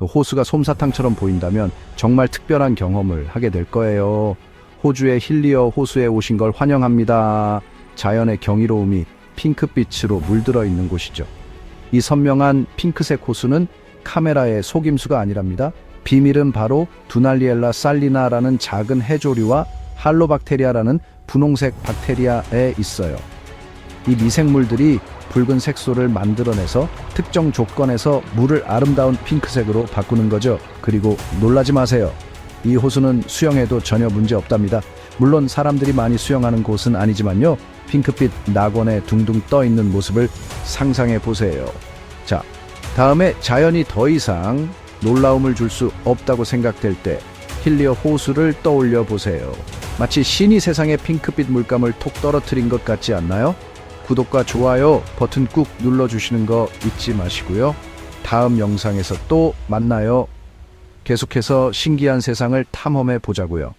그 호수가 솜사탕처럼 보인다면 정말 특별한 경험을 하게 될 거예요. 호주의 힐리어 호수에 오신 걸 환영합니다. 자연의 경이로움이 핑크빛으로 물들어 있는 곳이죠. 이 선명한 핑크색 호수는 카메라의 속임수가 아니랍니다. 비밀은 바로 두날리엘라 살리나라는 작은 해조류와 할로박테리아라는 분홍색 박테리아에 있어요. 이 미생물들이 붉은 색소를 만들어내서 특정 조건에서 물을 아름다운 핑크색으로 바꾸는 거죠. 그리고 놀라지 마세요. 이 호수는 수영해도 전혀 문제 없답니다. 물론 사람들이 많이 수영하는 곳은 아니지만요. 핑크빛 낙원에 둥둥 떠 있는 모습을 상상해 보세요. 자, 다음에 자연이 더 이상 놀라움을 줄 수 없다고 생각될 때 힐리어 호수를 떠올려 보세요. 마치 신이 세상에 핑크빛 물감을 톡 떨어뜨린 것 같지 않나요? 구독과 좋아요 버튼 꾹 눌러주시는 거 잊지 마시고요. 다음 영상에서 또 만나요. 계속해서 신기한 세상을 탐험해 보자고요.